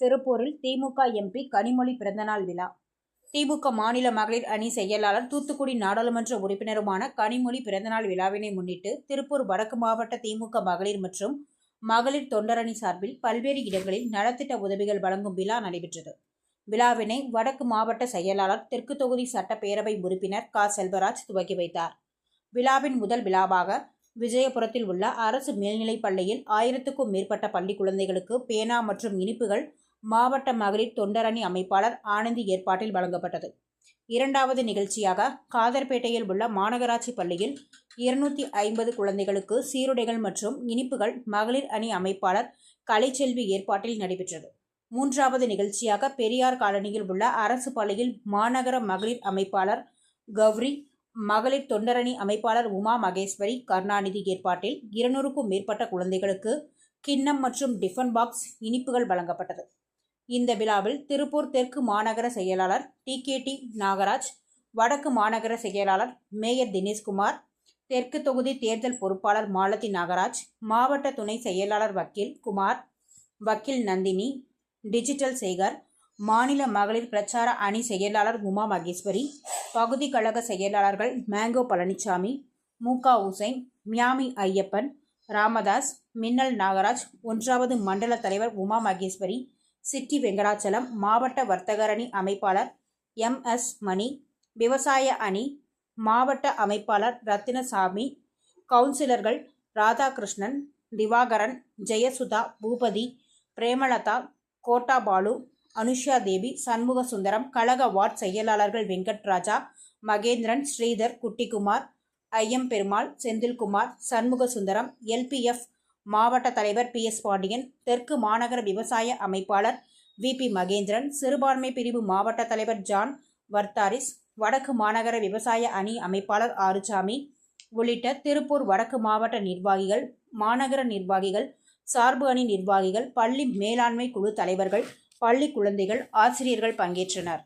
திருப்பூரில் திமுக எம்பி கனிமொழி பிறந்தநாள் விழா. திமுக மாநில மகளிர் அணி செயலாளர் தூத்துக்குடி நாடாளுமன்ற உறுப்பினருமான கனிமொழி பிறந்தநாள் விழாவினை முன்னிட்டு திருப்பூர் வடக்கு மாவட்ட திமுக மகளிர் மற்றும் மகளிர் தொண்டரணி சார்பில் பல்வேறு இடங்களில் நலத்திட்ட உதவிகள் வழங்கும் விழா நடைபெற்றது. விழாவினை வடக்கு மாவட்ட செயலாளர் தெற்கு தொகுதி சட்டப்பேரவை உறுப்பினர் க. செல்வராஜ் துவக்கி வைத்தார். விழாவின் முதல் விழாவாக விஜயபுரத்தில் உள்ள அரசு மேல்நிலைப் பள்ளியில் ஆயிரத்துக்கும் மேற்பட்ட பள்ளி குழந்தைகளுக்கு பேனா மற்றும் இனிப்புகள் மாவட்ட மகளிர் தொண்டரணி அமைப்பாளர் ஆனந்தி ஏற்பாட்டில் வழங்கப்பட்டது. இரண்டாவது நிகழ்ச்சியாக காதர்பேட்டையில் உள்ள மாநகராட்சி பள்ளியில் இருநூற்றி ஐம்பது குழந்தைகளுக்கு சீருடைகள் மற்றும் இனிப்புகள் மகளிர் அணி அமைப்பாளர் கலைச்செல்வி ஏற்பாட்டில் நடைபெற்றது. மூன்றாவது நிகழ்ச்சியாக பெரியார் காலனியில் உள்ள அரசு பள்ளியில் மாநகர மகளிர் அமைப்பாளர் கௌரி மகளிர் தொண்டரணி அமைப்பாளர் உமா மகேஸ்வரி கருணாநிதி ஏற்பாட்டில் இருநூறுக்கும் மேற்பட்ட குழந்தைகளுக்கு கிண்ணம் மற்றும் டிஃபன் பாக்ஸ் இனிப்புகள் வழங்கப்பட்டது. இந்த விழாவில் திருப்பூர் தெற்கு மாநகர செயலாளர் டி கே டி நாகராஜ் வடக்கு மாநகர செயலாளர் மேயர் தினேஷ்குமார் தெற்கு தொகுதி தேர்தல் பொறுப்பாளர் மாலதி நாகராஜ் மாவட்ட துணை செயலாளர் வக்கீல் குமார் வக்கீல் நந்தினி டிஜிட்டல் சேகர் மாநில மகளிர் பிரச்சார அணி செயலாளர் உமா மகேஸ்வரி பகுதி கழக செயலாளர்கள் மேங்கோ பழனிசாமி மூகா உசைன் மியாமி ஐயப்பன் ராமதாஸ் மின்னல் நாகராஜ் ஒன்றாவது மண்டல தலைவர் உமா மகேஸ்வரி சிட்டி வெங்கடாச்சலம் மாவட்ட வர்த்தகரணி அமைப்பாளர் எம். எஸ். மணி விவசாய அணி மாவட்ட அமைப்பாளர் ரத்தினசாமி கவுன்சிலர்கள் ராதாகிருஷ்ணன் திவாகரன் ஜெயசுதா பூபதி பிரேமலதா கோட்டா பாலு அனுஷா தேவி சண்முக சுந்தரம் கழக வார்டு செயலாளர்கள் வெங்கட்ராஜா மகேந்திரன் ஸ்ரீதர் குட்டிக்குமார் ஐயம் பெருமாள் செந்தில்குமார் சண்முக சுந்தரம் எல்பிஎஃப் மாவட்ட தலைவர் பி எஸ் பாண்டியன் தெற்கு மாநகர விவசாய அமைப்பாளர் வி பி மகேந்திரன் சிறுபான்மை பிரிவு மாவட்ட தலைவர் ஜான் வர்த்தாரிஸ் வடக்கு மாநகர விவசாய அணி அமைப்பாளர் ஆறுசாமி உள்ளிட்ட திருப்பூர் வடக்கு மாவட்ட நிர்வாகிகள் மாநகர நிர்வாகிகள் சார்பு அணி நிர்வாகிகள் பள்ளி மேலாண்மை குழு தலைவர்கள் பள்ளி குழந்தைகள் ஆசிரியர்கள் பங்கேற்றனர்.